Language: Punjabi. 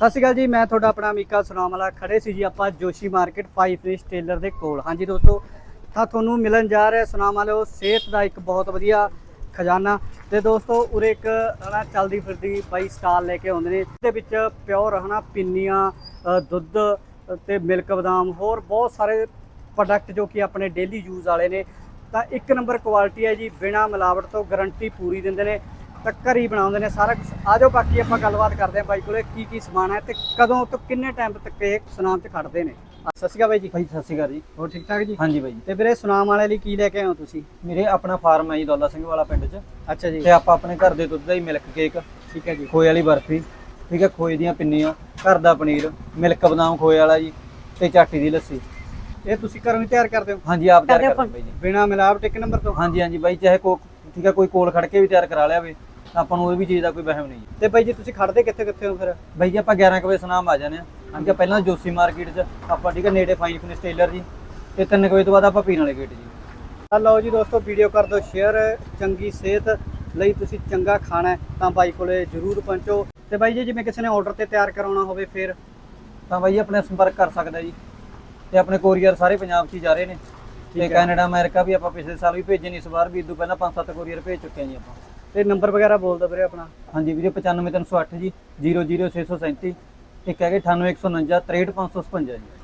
ਸਤਿ ਸ਼੍ਰੀ ਅਕਾਲ ਜੀ, ਮੈਂ ਤੁਹਾਡਾ ਆਪਣਾ ਅਮੀਕਾ ਸੁਨਾਮ ਵਾਲਾ ਖੜੇ ਸੀ ਜੀ, ਆਪਾਂ ਜੋਸ਼ੀ ਮਾਰਕੀਟ 5 ਫਿਸ਼ ਟੇਲਰ ਦੇ ਕੋਲ। ਹਾਂਜੀ ਦੋਸਤੋ, ਤਾਂ ਤੁਹਾਨੂੰ ਮਿਲਣ ਜਾ ਰਿਹਾ ਸੁਨਾਮ ਵਾਲਿਓ ਸਿਹਤ ਦਾ ਇੱਕ ਬਹੁਤ ਵਧੀਆ ਖਜ਼ਾਨਾ। ਤੇ ਦੋਸਤੋ, ਉਰੇ ਇੱਕ, ਹਨਾ, ਚੱਲਦੀ ਫਿਰਦੀ ਬਾਈ ਸਟਾਲ ਲੈ ਕੇ ਆਉਂਦੇ ਨੇ ਇਹਦੇ ਵਿੱਚ ਪਿਓਰ, ਹਨਾ, ਪਿੰਨੀਆਂ ਦੁੱਧ ਤੇ ਮਿਲਕ ਬਦਾਮ, ਹੋਰ ਬਹੁਤ ਸਾਰੇ ਪ੍ਰੋਡਕਟ ਜੋ ਕਿ ਆਪਣੇ ਡੇਲੀ ਯੂਜ਼ ਵਾਲੇ ਨੇ। ਤਾਂ ਇੱਕ ਨੰਬਰ ਕੁਆਲਿਟੀ ਹੈ ਜੀ, ਬਿਨਾ ਮਿਲਾਵਟ ਤੋਂ ਗਾਰੰਟੀ ਪੂਰੀ ਦਿੰਦੇ ਨੇ। ਤਾਂ ਘਰ ਹੀ ਬਣਾਉਂਦੇ ਨੇ ਸਾਰਾ ਕੁਝ ਆ ਜਾਓ ਬਾਕੀ ਆਪਾਂ ਗੱਲਬਾਤ ਕਰਦੇ ਹਾਂ ਬਾਈ ਕੋਲੇ ਕੀ ਕੀ ਸਮਾਨ ਹੈ ਤੇ ਕਦੋਂ ਤੋਂ ਕਿੰਨੇ ਟਾਈਮ ਤੱਕ ਇਹ ਸੁਨਾਮ 'ਚ ਖੜਦੇ ਨੇ। ਸਤਿ ਸ਼੍ਰੀ ਅਕਾਲ ਬਾਈ ਜੀ। ਭਾਈ ਸਤਿ ਸ਼੍ਰੀ ਅਕਾਲ ਜੀ। ਹੋਰ ਠੀਕ ਠਾਕ ਜੀ? ਹਾਂਜੀ ਬਾਈ ਤੇ ਵੀਰੇ ਸੁਨਾਮ ਵਾਲੇ ਲਈ ਕੀ ਲੈ ਕੇ ਆਏ ਹੋ ਤੁਸੀਂ? ਮੇਰੇ ਆਪਣਾ ਫਾਰਮ ਹੈ ਜੀ ਦੌਲਾ ਸਿੰਘ ਵਾਲਾ ਪਿੰਡ 'ਚ। ਅੱਛਾ ਜੀ। ਤੇ ਆਪਾਂ ਆਪਣੇ ਘਰ ਦੇ ਦੁੱਧ ਦਾ ਹੀ ਮਿਲਕ ਕੇਕ ਠੀਕ ਹੈ ਜੀ। ਖੋਏ ਵਾਲੀ ਬਰਫੀ ਠੀਕ ਹੈ ਖੋਏ ਦੀਆਂ ਪਿੰਨੀਆਂ ਘਰ ਦਾ ਪਨੀਰ ਮਿਲਕ ਬਦਾਮ ਖੋਏ ਵਾਲਾ ਜੀ ਤੇ ਚਾਟੀ ਦੀ ਲੱਸੀ। ਇਹ ਤੁਸੀਂ ਘਰੋਂ ਹੀ ਤਿਆਰ ਕਰਦੇ ਹੋ? ਹਾਂਜੀ ਆਪ ਤਿਆਰ ਕਰਦੇ ਬਾਈ ਜੀ। ਬਿਨਾ ਮਿਲਾਵਟ ਇੱਕ ਨੰਬਰ ਤੋਂ? ਹਾਂਜੀ ਹਾਂਜੀ ਬਾਈ ਚਾਹੇ ਕੋ ਠੀਕ ਹੈ ਕੋਈ ਕੋਲ ਖੜ ਕੇ ਵੀ ਤਿਆਰ ਕਰਾ ਲਿਆਵੇ ਤਾਂ ਆਪਾਂ ਨੂੰ ਇਹ ਵੀ ਚੀਜ਼ ਦਾ ਕੋਈ ਵਹਿਮ ਨਹੀਂ। ਤੇ ਬਾਈ ਜੀ ਤੁਸੀਂ ਖੜਦੇ ਕਿੱਥੇ ਕਿੱਥੇ ਹੋ ਫਿਰ? ਬਾਈ ਜੀ ਆਪਾਂ 11 ਕੁ ਵਜੇ ਸੁਨਾਮ ਆ ਜਾਂਦੇ ਆ ਹੈ ਪਹਿਲਾਂ ਜੋਸੀ ਮਾਰਕੀਟ 'ਚ ਆਪਾਂ ਠੀਕ ਹੈ ਨੇੜੇ ਫਾਈਨ ਫਿਨਿਸ਼ ਟੇਲਰ ਜੀ। ਤੇ 3 ਵਜੇ ਤੋਂ ਬਾਅਦ ਆਪਾਂ ਪੀਣ ਵਾਲੇ ਗੇਟ ਜੀ। ਆ ਲਓ ਜੀ ਦੋਸਤੋ ਵੀਡੀਓ ਕਰ ਦਿਓ ਸ਼ੇਅਰ ਚੰਗੀ ਸਿਹਤ ਲਈ ਤੁਸੀਂ ਚੰਗਾ ਖਾਣਾ ਤਾਂ ਬਾਈ ਕੋਲੇ ਜਰੂਰ ਪਹੁੰਚੋ। ਤੇ ਬਾਈ ਜੀ ਜਿਵੇਂ ਕਿਸੇ ਨੇ ਆਰਡਰ ਤੇ ਤਿਆਰ ਕਰਾਉਣਾ ਹੋਵੇ ਫਿਰ। ਤਾਂ ਬਾਈ ਆਪਣੇ ਸੰਪਰਕ ਕਰ ਸਕਦਾ ਜੀ। ਤੇ ਆਪਣੇ ਕੋਰੀਅਰ ਸਾਰੇ ਪੰਜਾਬ 'ਚ ਹੀ ਜਾ ਰਹੇ ਨੇ। ਤੇ। ਕੈਨੇਡਾ ਅਮਰੀਕਾ ਵੀ ਆਪਾਂ ਪਿਛਲੇ ਸਾਲ ਵੀ ਭੇਜੇ ਨੇ ਇਸ ਵਾਰ ਵੀ ਇਦੋਂ ਪਹਿਲਾਂ 5-7 ਕੋਰੀਅਰ ਭੇਜ ਚੁੱਕੇ ਹਾਂ ਜੀ ਆਪਾਂ। ਤੇ ਨੰਬਰ ਵਗੈਰਾ ਬੋਲ ਦਿਓ ਵੀਰੇ ਆਪਣਾ? ਹਾਂਜੀ ਵੀਰੇ 95308 ਜੀ 00637 ਇੱਕ ਹੈਗੇ 98149 63555 ਜੀ।